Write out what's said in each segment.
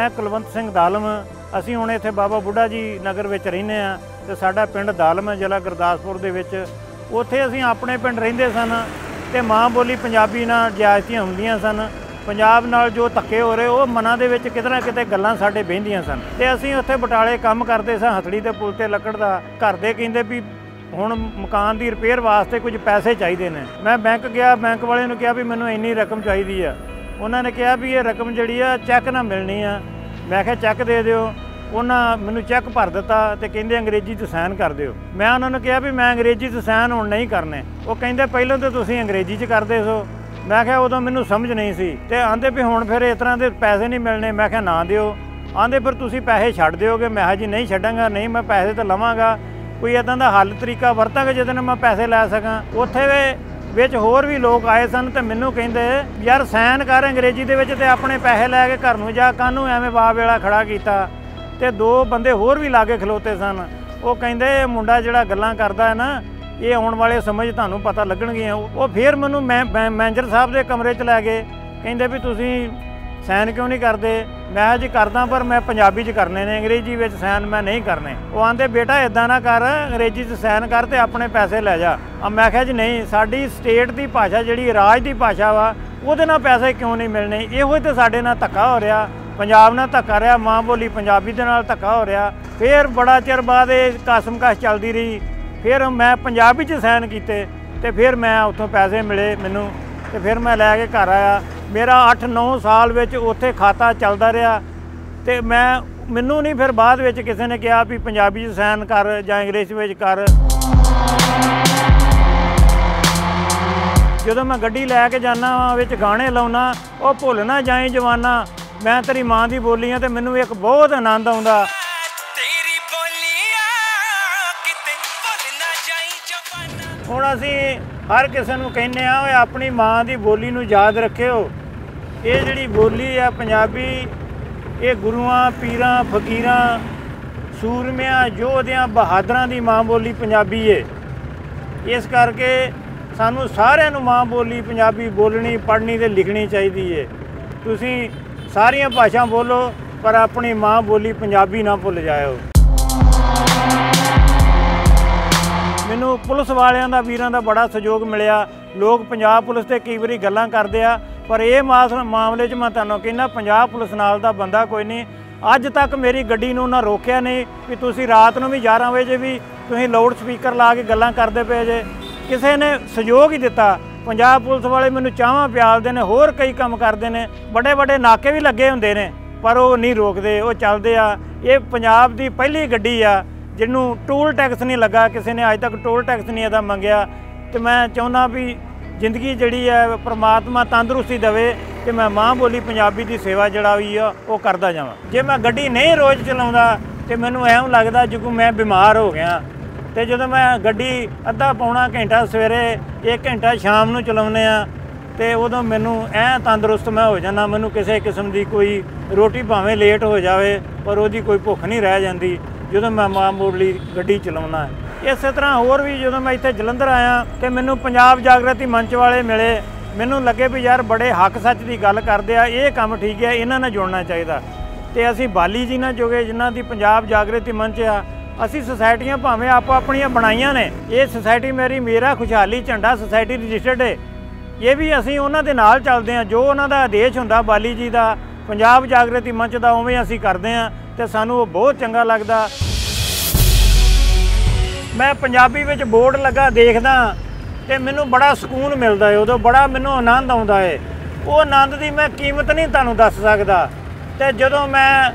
ਮੈਂ ਕੁਲਵੰਤ ਸਿੰਘ ਦਾਲਮ, ਅਸੀਂ ਹੁਣ ਇੱਥੇ ਬਾਬਾ ਬੁੱਢਾ ਜੀ ਨਗਰ ਵਿੱਚ ਰਹਿੰਦੇ ਆ ਤੇ ਸਾਡਾ ਪਿੰਡ ਦਾਲਮ ਹੈ, ਜ਼ਿਲ੍ਹਾ ਗੁਰਦਾਸਪੁਰ ਦੇ ਵਿੱਚ। ਉੱਥੇ ਅਸੀਂ ਆਪਣੇ ਪਿੰਡ ਰਹਿੰਦੇ ਸਨ ਤੇ ਮਾਂ ਬੋਲੀ ਪੰਜਾਬੀ ਨਾਲ ਜਾਇਜ਼ਤੀਆਂ ਹੁੰਦੀਆਂ ਸਨ। ਪੰਜਾਬ ਨਾਲ ਜੋ ਧੱਕੇ ਹੋ ਰਹੇ, ਉਹ ਮਨਾਂ ਦੇ ਵਿੱਚ ਕਿਤੇ ਨਾ ਕਿਤੇ ਗੱਲਾਂ ਸਾਡੇ ਬਹਿੰਦੀਆਂ ਸਨ। ਤੇ ਅਸੀਂ ਉੱਥੇ ਬਟਾਲੇ ਕੰਮ ਕਰਦੇ ਸਾਂ, ਹਥੜੀ ਦੇ ਪੁਲ ਤੇ ਲੱਕੜ ਦਾ ਘਰ ਦੇ ਕਹਿੰਦੇ ਵੀ ਹੁਣ ਮਕਾਨ ਦੀ ਰਿਪੇਅਰ ਵਾਸਤੇ ਕੁਝ ਪੈਸੇ ਚਾਹੀਦੇ ਨੇ। ਮੈਂ ਬੈਂਕ ਗਿਆ ਬੈਂਕ ਵਾਲੇ ਨੂੰ ਕਿਹਾ ਵੀ ਮੈਨੂੰ ਇੰਨੀ ਰਕਮ ਚਾਹੀਦੀ ਆ। ਉਹਨਾਂ ਨੇ ਕਿਹਾ ਵੀ ਇਹ ਰਕਮ ਜਿਹੜੀ ਆ ਚੈੱਕ ਨਾ ਮਿਲਣੀ ਆ। ਮੈਂ ਕਿਹਾ ਚੈੱਕ ਦੇ ਦਿਓ। ਉਹਨਾਂ ਮੈਨੂੰ ਚੈੱਕ ਭਰ ਦਿੱਤਾ ਤੇ ਕਹਿੰਦੇ ਅੰਗਰੇਜ਼ੀ 'ਚ ਸਾਈਨ ਕਰ ਦਿਓ। ਮੈਂ ਉਹਨਾਂ ਨੂੰ ਕਿਹਾ ਵੀ ਮੈਂ ਅੰਗਰੇਜ਼ੀ 'ਚ ਸਾਈਨ ਹੁਣ ਨਹੀਂ ਕਰਨੇ। ਉਹ ਕਹਿੰਦੇ, ਪਹਿਲਾਂ ਤਾਂ ਤੁਸੀਂ ਅੰਗਰੇਜ਼ੀ 'ਚ ਕਰਦੇ ਸੋ। ਮੈਂ ਕਿਹਾ, ਉਦੋਂ ਮੈਨੂੰ ਸਮਝ ਨਹੀਂ ਸੀ। ਤੇ ਆਂਦੇ ਵੀ ਹੁਣ ਫਿਰ ਇਸ ਤਰ੍ਹਾਂ ਦੇ ਪੈਸੇ ਨਹੀਂ ਮਿਲਣੇ। ਮੈਂ ਕਿਹਾ, ਨਾ ਦਿਓ। ਆਂਦੇ, ਫਿਰ ਤੁਸੀਂ ਪੈਸੇ ਛੱਡ ਦਿਓਗੇ? ਮੈਂ ਕਿਹਾ, ਜੀ, ਨਹੀਂ ਛੱਡਾਂਗਾ। ਨਹੀਂ, ਮੈਂ ਪੈਸੇ ਤਾਂ ਲਵਾਂਗਾ। ਕੋਈ ਇਦਾਂ ਦਾ ਹੱਲ ਤਰੀਕਾ ਵਰਤਾਂਗਾ, ਜਿਹਦੇ ਨਾਲ ਮੈਂ ਪੈਸੇ ਲੈ ਸਕਾਂ। ਉੱਥੇ ਵੇ ਵਿੱਚ ਹੋਰ ਵੀ ਲੋਕ ਆਏ ਸਨ ਤੇ ਮੈਨੂੰ ਕਹਿੰਦੇ, ਯਾਰ ਸਾਈਨ ਕਰ ਅੰਗਰੇਜ਼ੀ ਦੇ ਵਿੱਚ ਤੇ ਆਪਣੇ ਪੈਸੇ ਲੈ ਕੇ ਘਰ ਨੂੰ ਜਾ, ਕਾਹਨੂੰ ਐਵੇਂ ਬਾਪ ਵੇਲਾ ਖੜਾ ਕੀਤਾ? ਤੇ ਦੋ ਬੰਦੇ ਹੋਰ ਵੀ ਲਾਗੇ ਖਲੋਤੇ ਸਨ। ਉਹ ਕਹਿੰਦੇ, ਇਹ ਮੁੰਡਾ ਜਿਹੜਾ ਗੱਲਾਂ ਕਰਦਾ ਹੈ ਨਾ, ਇਹ ਆਉਣ ਵਾਲੇ ਸਮਝ ਤੁਹਾਨੂੰ ਪਤਾ ਲੱਗਣਗੀਆਂ। ਉਹ ਫਿਰ ਮੈਨੂੰ ਮੈਂ, ਮੈਂ- ਮੈਨੇਜਰ ਸਾਹਿਬ ਦੇ ਕਮਰੇ 'ਚ ਲੈ ਗਏ। ਕਹਿੰਦੇ ਵੀ ਤੁਸੀਂ ਸਾਈਨ ਕਿਉਂ ਨਹੀਂ ਕਰਦੇ? ਮੈਂ ਜੀ ਕਰਦਾ, ਪਰ ਮੈਂ ਪੰਜਾਬੀ 'ਚ ਕਰਨੇ ਨੇ। ਅੰਗਰੇਜ਼ੀ ਵਿੱਚ ਸਾਈਨ ਮੈਂ ਨਹੀਂ ਕਰਨੇ। ਉਹ ਆਂਦੇ, ਬੇਟਾ ਇਦਾਂ ਨਾ ਕਰ, ਅੰਗਰੇਜ਼ੀ 'ਚ ਸਾਈਨ ਕਰ ਤੇ ਆਪਣੇ ਪੈਸੇ ਲੈ ਜਾ। ਆ ਮੈਂ ਕਿਹਾ ਜੀ, ਨਹੀਂ, ਸਾਡੀ ਸਟੇਟ ਦੀ ਭਾਸ਼ਾ ਜਿਹੜੀ ਰਾਜ ਦੀ ਭਾਸ਼ਾ ਵਾ, ਉਹਦੇ ਨਾਲ ਪੈਸੇ ਕਿਉਂ ਨਹੀਂ ਮਿਲਣੇ? ਇਹੋ ਹੀ ਤੇ ਸਾਡੇ ਨਾਲ ਧੱਕਾ ਹੋ ਰਿਹਾ। ਪੰਜਾਬ ਨਾਲ ਧੱਕਾ ਰਿਹਾ, ਮਾਂ ਬੋਲੀ ਪੰਜਾਬੀ ਦੇ ਨਾਲ ਧੱਕਾ ਹੋ ਰਿਹਾ। ਫਿਰ ਬੜਾ ਚਿਰ ਬਾਅਦ ਇਹ ਕਸਮਕਸ ਚੱਲਦੀ ਰਹੀ। ਫਿਰ ਮੈਂ ਪੰਜਾਬੀ 'ਚ ਸਾਈਨ ਕੀਤੇ ਤੇ ਫਿਰ ਮੈਂ ਉੱਥੋਂ ਪੈਸੇ ਮਿਲੇ ਮੈਨੂੰ ਤੇ ਫਿਰ ਮੈਂ ਲੈ ਕੇ ਘਰ ਆਇਆ। ਮੇਰਾ 8-9 ਸਾਲ ਵਿੱਚ ਉੱਥੇ ਖਾਤਾ ਚੱਲਦਾ ਰਿਹਾ ਤੇ ਮੈਂ ਮੈਨੂੰ ਨਹੀਂ ਫਿਰ ਬਾਅਦ ਵਿੱਚ ਕਿਸੇ ਨੇ ਕਿਹਾ ਵੀ ਪੰਜਾਬੀ 'ਚ ਸਾਈਨ ਕਰ ਜਾਂ ਅੰਗਰੇਜ਼ੀ ਵਿੱਚ ਕਰ। ਜਦੋਂ ਮੈਂ ਗੱਡੀ ਲੈ ਕੇ ਜਾਣਾ ਵਿੱਚ ਗਾਣੇ ਲਾਉਣਾ ਉਹ ਭੁੱਲ ਨਾ ਜਾਏ ਜਵਾਨਾ ਮੈਂ ਤੇਰੀ ਮਾਂ ਦੀ ਬੋਲੀ ਆ ਤੇ ਮੈਨੂੰ ਇੱਕ ਬਹੁਤ ਆਨੰਦ ਆਉਂਦਾ। ਤੇਰੀ ਬੋਲੀਆਂ ਕਿਤੇ ਭੁੱਲ ਨਾ ਜਾਈ ਜਵਾਨਾ। ਹੁਣ ਅਸੀਂ ਹਰ ਕਿਸੇ ਨੂੰ ਕਹਿੰਨੇ ਆ ਓਏ ਆਪਣੀ ਮਾਂ ਦੀ ਬੋਲੀ ਨੂੰ ਯਾਦ ਰੱਖਿਓ। ਇਹ ਜਿਹੜੀ ਬੋਲੀ ਆ ਪੰਜਾਬੀ, ਇਹ ਗੁਰੂਆਂ, ਪੀਰਾਂ, ਫਕੀਰਾਂ, ਸੂਰਮਿਆਂ, ਯੋਧਿਆਂ, ਬਹਾਦਰਾਂ ਦੀ ਮਾਂ ਬੋਲੀ ਪੰਜਾਬੀ ਏ। ਇਸ ਕਰਕੇ ਸਾਨੂੰ ਸਾਰਿਆਂ ਨੂੰ ਮਾਂ ਬੋਲੀ ਪੰਜਾਬੀ ਬੋਲਣੀ, ਪੜ੍ਹਨੀ ਤੇ ਲਿਖਣੀ ਚਾਹੀਦੀ ਏ। ਤੁਸੀਂ ਸਾਰੀਆਂ ਭਾਸ਼ਾ ਬੋਲੋ, ਪਰ ਆਪਣੀ ਮਾਂ ਬੋਲੀ ਪੰਜਾਬੀ ਨਾ ਭੁੱਲ ਜਾਇਓ। ਮੈਨੂੰ ਪੁਲਿਸ ਵਾਲਿਆਂ ਦਾ, ਵੀਰਾਂ ਦਾ ਬੜਾ ਸਹਿਯੋਗ ਮਿਲਿਆ। ਲੋਕ ਪੰਜਾਬ ਪੁਲਿਸ ਤੇ ਕਈ ਵਾਰੀ ਗੱਲਾਂ ਕਰਦੇ ਆ। ਪਰ ਇਹ ਮਾਸ- ਮਾਮਲੇ 'ਚ ਮੈਂ ਤੁਹਾਨੂੰ ਕਹਿੰਦਾ ਪੰਜਾਬ ਪੁਲਿਸ ਨਾਲ ਦਾ ਬੰਦਾ ਕੋਈ ਨਹੀਂ। ਅੱਜ ਤੱਕ ਮੇਰੀ ਗੱਡੀ ਨੂੰ ਨਾ ਰੋਕਿਆ ਨਹੀਂ ਵੀ ਤੁਸੀਂ ਰਾਤ ਨੂੰ ਵੀ 11 ਵਜੇ ਵੀ ਤੁਸੀਂ ਲਾਊਡ ਸਪੀਕਰ ਲਾ ਕੇ ਗੱਲਾਂ ਕਰਦੇ ਪਏ ਜੇ। ਕਿਸੇ ਨੇ ਸਹਿਯੋਗ ਹੀ ਦਿੱਤਾ। ਪੰਜਾਬ ਪੁਲਿਸ ਵਾਲੇ ਮੈਨੂੰ ਚਾਹਾਂ ਪਿਆਲਦੇ ਨੇ, ਹੋਰ ਕਈ ਕੰਮ ਕਰਦੇ ਨੇ। ਵੱਡੇ ਵੱਡੇ ਨਾਕੇ ਵੀ ਲੱਗੇ ਹੁੰਦੇ ਨੇ, ਪਰ ਉਹ ਨਹੀਂ ਰੋਕਦੇ, ਉਹ ਚੱਲਦੇ ਆ। ਇਹ ਪੰਜਾਬ ਦੀ ਪਹਿਲੀ ਗੱਡੀ ਆ, ਜਿਹਨੂੰ ਟੋਲ ਟੈਕਸ ਨਹੀਂ ਲੱਗਾ। ਕਿਸੇ ਨੇ ਅੱਜ ਤੱਕ ਟੋਲ ਟੈਕਸ ਨਹੀਂ ਇਹਦਾ ਮੰਗਿਆ। ਤੇ ਮੈਂ ਚਾਹੁੰਦਾ ਵੀ ਜ਼ਿੰਦਗੀ ਜਿਹੜੀ ਹੈ, ਪ੍ਰਮਾਤਮਾ ਤੰਦਰੁਸਤੀ ਦੇਵੇ ਤੇ ਮੈਂ ਮਾਂ ਬੋਲੀ ਪੰਜਾਬੀ ਦੀ ਸੇਵਾ ਜਿਹੜਾ ਵੀ ਆ, ਉਹ ਕਰਦਾ ਜਾਵਾਂ। ਜੇ ਮੈਂ ਗੱਡੀ ਨਹੀਂ ਰੋਜ਼ ਚਲਾਉਂਦਾ ਤੇ ਮੈਨੂੰ ਐਂ ਲੱਗਦਾ ਜਿਵੇਂ ਮੈਂ ਬਿਮਾਰ ਹੋ ਗਿਆ। ਤੇ ਜਦੋਂ ਮੈਂ ਗੱਡੀ ਅੱਧਾ ਪੌਣਾ ਘੰਟਾ ਸਵੇਰੇ 1 ਘੰਟਾ ਸ਼ਾਮ ਨੂੰ ਚਲਾਉਂਦੇ ਆ ਤੇ ਉਦੋਂ ਮੈਨੂੰ ਐ ਤੰਦਰੁਸਤ ਮੈਂ ਹੋ ਜਾਣਾ ਮੈਨੂੰ ਕਿਸੇ ਕਿਸਮ ਦੀ ਕੋਈ ਰੋਟੀ ਭਾਵੇਂ ਲੇਟ ਹੋ ਜਾਵੇ ਪਰ ਉਹਦੀ ਕੋਈ ਭੁੱਖ ਨਹੀਂ ਰਹਿ ਜਾਂਦੀ ਜਦੋਂ ਮੈਂ ਮਾਂ ਬੋਲੀ ਗੱਡੀ ਚਲਾਉਣਾ ਇਸੇ ਤਰ੍ਹਾਂ ਹੋਰ ਵੀ ਜਦੋਂ ਮੈਂ ਇੱਥੇ ਜਲੰਧਰ ਆਇਆ ਤੇ ਮੈਨੂੰ ਪੰਜਾਬ ਜਾਗਰਤੀ ਮੰਚ ਵਾਲੇ ਮਿਲੇ, ਮੈਨੂੰ ਲੱਗੇ ਵੀ ਯਾਰ ਬੜੇ ਹੱਕ ਸੱਚ ਦੀ ਗੱਲ ਕਰਦੇ ਆ, ਇਹ ਕੰਮ ਠੀਕ ਹੈ ਇਹਨਾਂ ਨਾਲ ਜੁੜਨਾ ਚਾਹੀਦਾ। ਤੇ ਅਸੀਂ ਬਾਲੀ ਜੀ ਨਾਲ ਜੁਗੇ ਜਿਨ੍ਹਾਂ ਦੀ ਪੰਜਾਬ ਜਾਗਰਤੀ ਮੰਚ ਆ, ਅਸੀਂ ਸੁਸਾਇਟੀਆਂ ਭਾਵੇਂ ਆਪੋ ਆਪਣੀਆਂ ਬਣਾਈਆਂ ਨੇ, ਇਹ ਸੁਸਾਇਟੀ ਮੇਰੀ ਮੇਰਾ ਖੁਸ਼ਹਾਲੀ ਝੰਡਾ ਸੁਸਾਇਟੀ ਰਜਿਸਟਰਡ ਹੈ ਇਹ ਵੀ ਅਸੀਂ ਉਹਨਾਂ ਦੇ ਨਾਲ ਚੱਲਦੇ ਹਾਂ ਜੋ ਉਹਨਾਂ ਦਾ ਆਦੇਸ਼ ਹੁੰਦਾ ਬਾਲੀ ਜੀ ਦਾ, ਪੰਜਾਬ ਜਾਗਰਤੀ ਮੰਚ ਦਾ, ਉਵੇਂ ਅਸੀਂ ਕਰਦੇ ਹਾਂ ਤੇ ਸਾਨੂੰ ਉਹ ਬਹੁਤ ਚੰਗਾ ਲੱਗਦਾ। ਮੈਂ ਪੰਜਾਬੀ ਵਿੱਚ ਬੋਰਡ ਲੱਗਾ ਦੇਖਦਾ ਤੇ ਮੈਨੂੰ ਬੜਾ ਸਕੂਨ ਮਿਲਦਾ ਹੈ ਉਦੋਂ ਬੜਾ ਮੈਨੂੰ ਆਨੰਦ ਆਉਂਦਾ ਹੈ ਉਹ ਆਨੰਦ ਦੀ ਮੈਂ ਕੀਮਤ ਨਹੀਂ ਤੁਹਾਨੂੰ ਦੱਸ ਸਕਦਾ। ਤੇ ਜਦੋਂ ਮੈਂ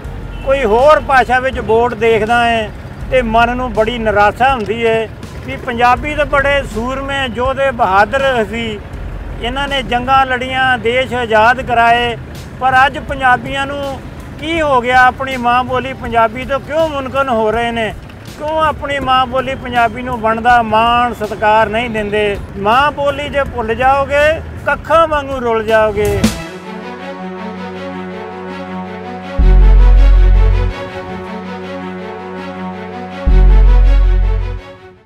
ਕੋਈ ਹੋਰ ਭਾਸ਼ਾ ਵਿੱਚ ਬੋਰਡ ਦੇਖਦਾ ਹੈ ਤੇ ਮਨ ਨੂੰ ਬੜੀ ਨਿਰਾਸ਼ਾ ਹੁੰਦੀ ਹੈ ਵੀ ਪੰਜਾਬੀ ਦੇ ਬੜੇ ਸੂਰਮੇ ਯੋਧੇ ਬਹਾਦਰ ਸੀ। ਇਹਨਾਂ ਨੇ ਜੰਗਾਂ ਲੜੀਆਂ, ਦੇਸ਼ ਆਜ਼ਾਦ ਕਰਾਏ। ਪਰ ਅੱਜ ਪੰਜਾਬੀਆਂ ਨੂੰ ਕੀ ਹੋ ਗਿਆ? ਆਪਣੀ ਮਾਂ ਬੋਲੀ ਪੰਜਾਬੀ ਤੋਂ ਕਿਉਂ ਮੁਨਕਨ ਹੋ ਰਹੇ ਨੇ? ਕਿਉਂ ਆਪਣੀ ਮਾਂ ਬੋਲੀ ਪੰਜਾਬੀ ਨੂੰ ਬਣਦਾ ਮਾਣ ਸਤਿਕਾਰ ਨਹੀਂ ਦਿੰਦੇ? ਮਾਂ ਬੋਲੀ ਜੇ ਭੁੱਲ ਜਾਓਗੇ, ਕੱਖਾਂ ਵਾਂਗੂ ਰੁੱਲ ਜਾਓਗੇ।